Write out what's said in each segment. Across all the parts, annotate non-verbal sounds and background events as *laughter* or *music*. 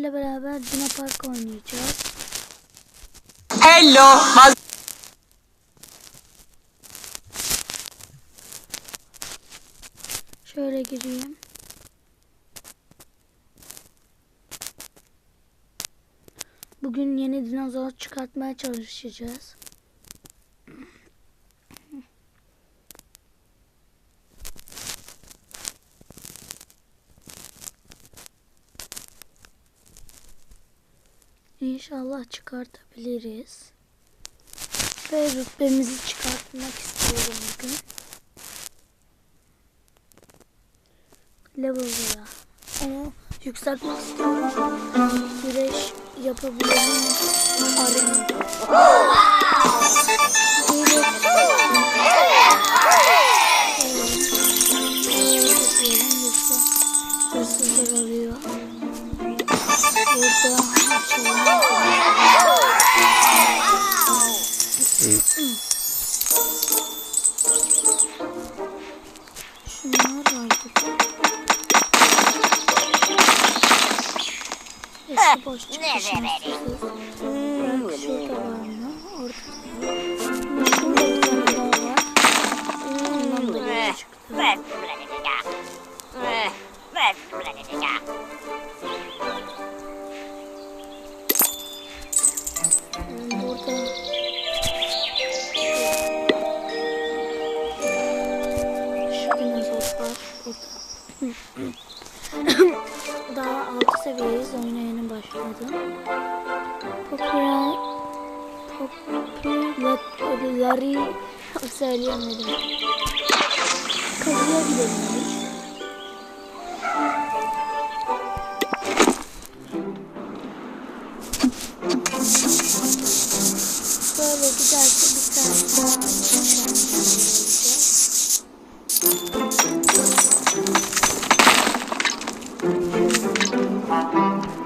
ile beraber Dino Park oynayacağız. Hello. Şöyle gireyim. Bugün yeni dinozor çıkartmaya çalışacağız. İnşallah çıkartabiliriz. Ve rütbemizi çıkartmak istiyorum bugün. Level'lara. Onu yükseltmek istiyorum. Güreş yapabilirim. Arena. *gasps* Exhibit Popüler popülerleri söyleyemedim. Kazıya gidelim. Böyle giderse bir tane daha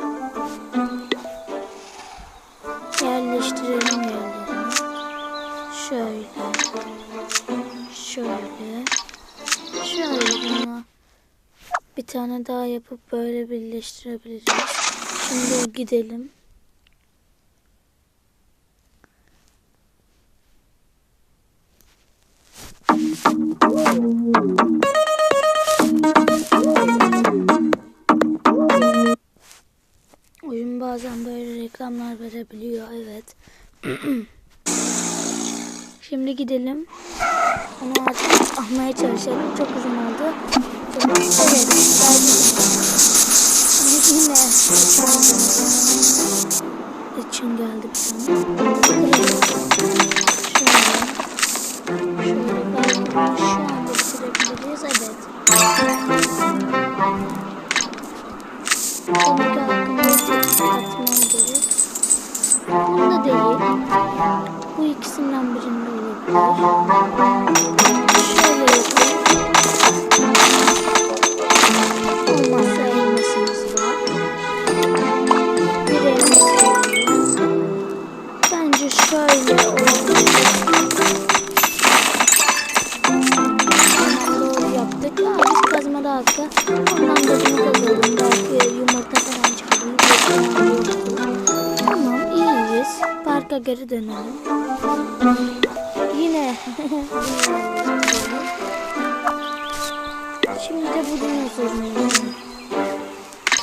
Yerleştirelim yerlerini. Şöyle. Şöyle. Şöyle bir tane daha yapıp böyle birleştirebiliriz. Şimdi gidelim. Oyun bazen böyle reklamlar verebiliyor evet. *clears throat* Şimdi gidelim. Onu artık almaya çalışalım. Çok uzun oldu. Çok. Geldim. Yine için geldi bir tane.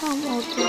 Tam ortaya.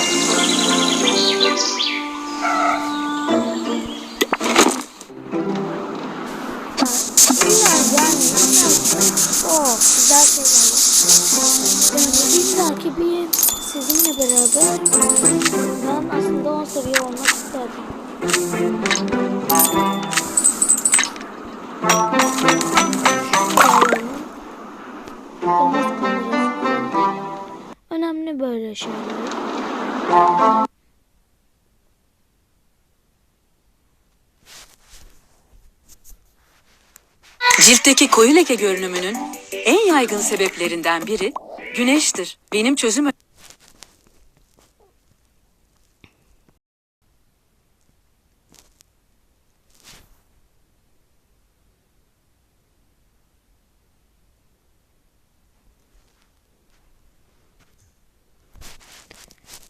takibi sizinle beraber ben aslında 10 seviye olmak isterdim. Önemli böyle şeyler. Ciltteki koyu leke görünümünün en yaygın sebeplerinden biri güneştir. Benim çözüm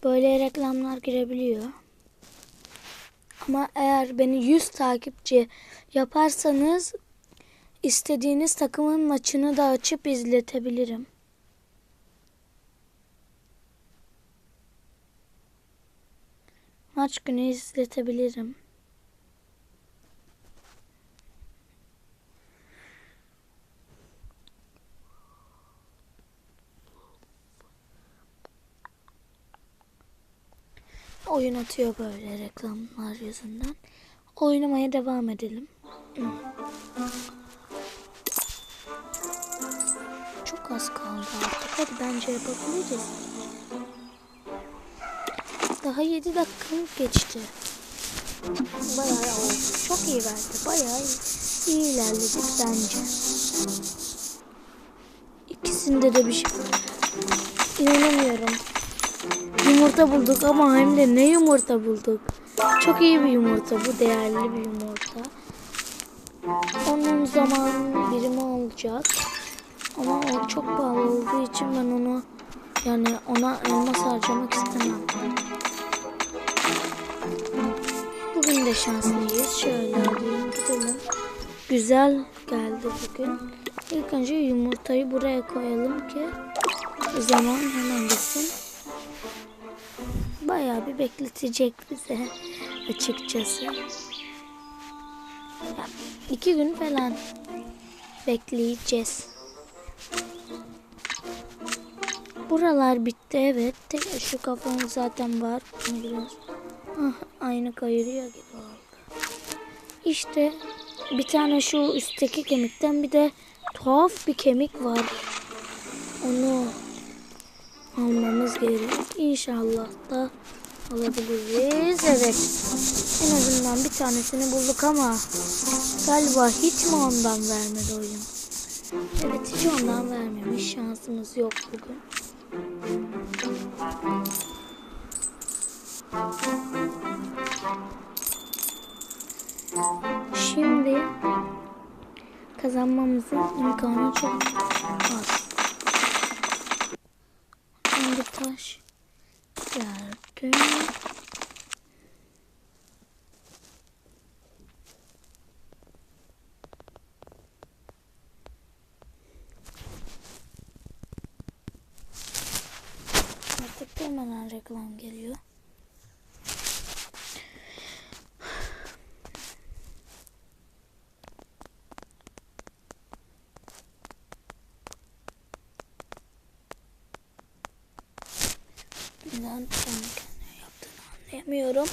Böyle reklamlar girebiliyor. Ama eğer beni 100 takipçi yaparsanız istediğiniz takımın maçını da açıp izletebilirim. Maç günü izletebilirim. Oyun atıyor böyle reklamlar yüzünden. Oynamaya devam edelim. Çok az kaldı artık. Hadi bence yapabiliriz. Daha 7 dakikamız geçti. Bayağı. Çok iyi verdi. Bayağı iyi, iyi ilerledik bence. İkisinde de bir şey. İnanamıyorum. Yumurta bulduk ama hem de ne yumurta bulduk. Çok iyi bir yumurta bu değerli bir yumurta. Onun zaman birimi olacak. Ama o çok pahalı olduğu için ben onu yani ona elmas harcamak istemem. Bugün de şanslıyız. Şöyle alayım gidelim. Güzel geldi bugün. İlk önce yumurtayı buraya koyalım ki zaman hemen gitsin bayağı bir bekletecek bize açıkçası. Ya, iki gün falan bekleyeceğiz. Buralar bitti evet. Şu kafanın zaten var. Bunu Biraz ah, aynı kayırıyor gibi oldu. İşte bir tane şu üstteki kemikten bir de tuhaf bir kemik var. Onu almamız gerek. İnşallah da alabiliriz. Evet. En azından bir tanesini bulduk ama galiba hiç mi ondan vermedi oyun? Evet hiç ondan vermemiş. Şansımız yok bugün. Şimdi kazanmamızın imkanı çok az. Şimdi taş gördüm. Artık durmadan reklam geliyor. Neden kendi kendine yaptığını anlayamıyorum.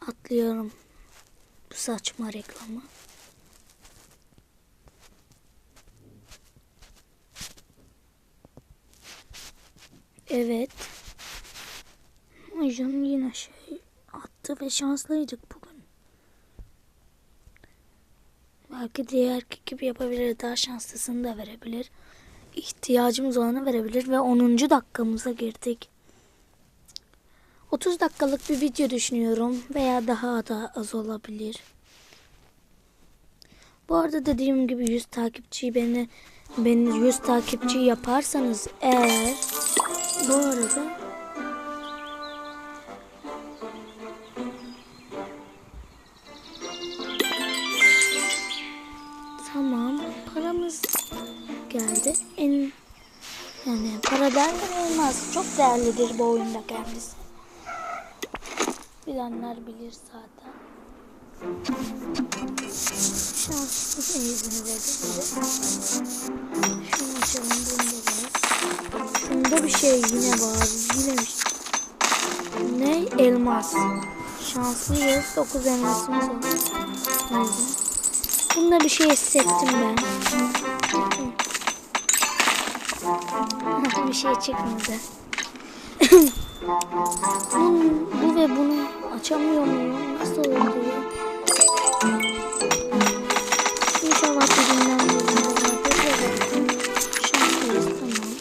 Atlıyorum bu saçma reklamı. Evet. Canım yine şey attı ve şanslıydık bugün. Belki diğer gibi yapabilir. Daha şanslısını da verebilir. İhtiyacımız olanı verebilir ve 10. dakikamıza girdik. 30 dakikalık bir video düşünüyorum veya daha da az olabilir. Bu arada dediğim gibi 100 takipçi beni beni 100 takipçi yaparsanız eğer bu arada Çok değerlidir bu oyunda kendisi. Bilenler bilir zaten. Şanslı izin verdi. Şunu açalım. Bunda var. Şunda bir şey yine var. Yine bir şey. Ne? Elmas. Şanslıyız. 9 elmasımız var. Bunda bir şey hissettim ben. bir şey çıkmadı. Bu, bu ve bunu açamıyor muyum? Nasıl oldu ya? İnşallah birinden birinde. Şanslıyız tamam.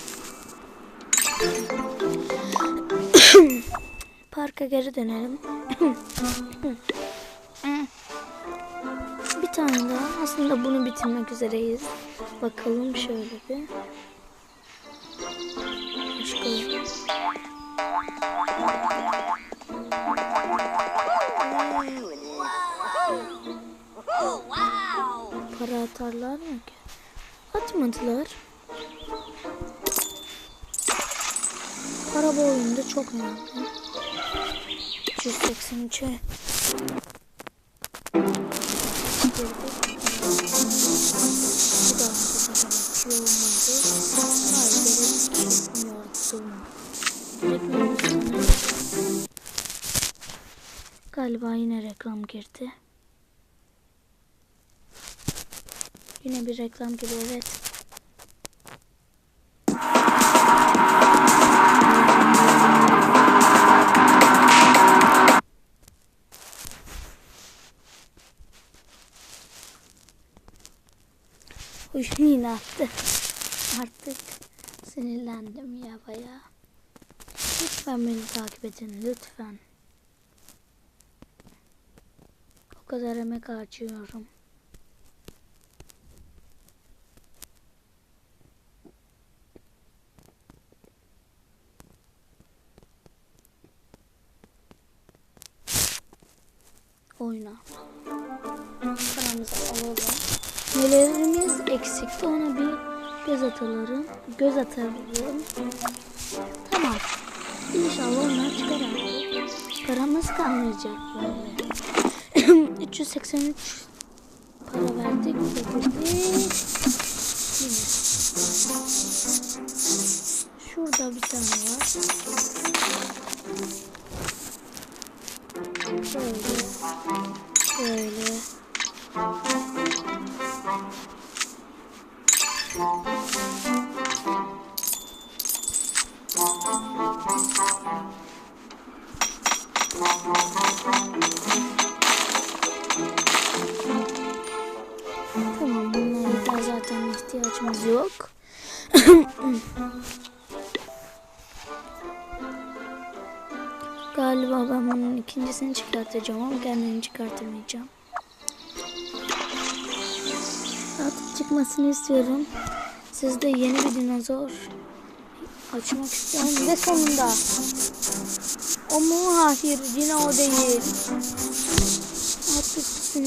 *coughs* Parka geri dönelim. Bir tane daha. Aslında bunu bitirmek üzereyiz. Bakalım şöyle bir. Başka para atarlar mı ki? Atmadılar. Para bu oyunda çok önemli. 383'e Bir Galiba yine reklam girdi. Yine bir reklam giriyor evet. Yine attı. Artık sinirlendim ya bayağı. Lütfen beni takip edin lütfen. O kadar emek harcıyorum. Oyna. Paramızı alalım. Nelerimiz eksikti ona bir göz atalım. Göz atalım. Tamam. İnşallah onlar çıkar. Paramız kalmayacak böyle. 383 para verdik. Getirdik. Şurada bir tane var. Böyle. Böyle. Zaten ihtiyacımız yok. Galiba ben bunun ikincisini çıkartacağım ama kendini çıkartamayacağım. Artık çıkmasını istiyorum. Siz de yeni bir dinozor açmak istiyorum ve sonunda. O mu? Hayır yine o değil.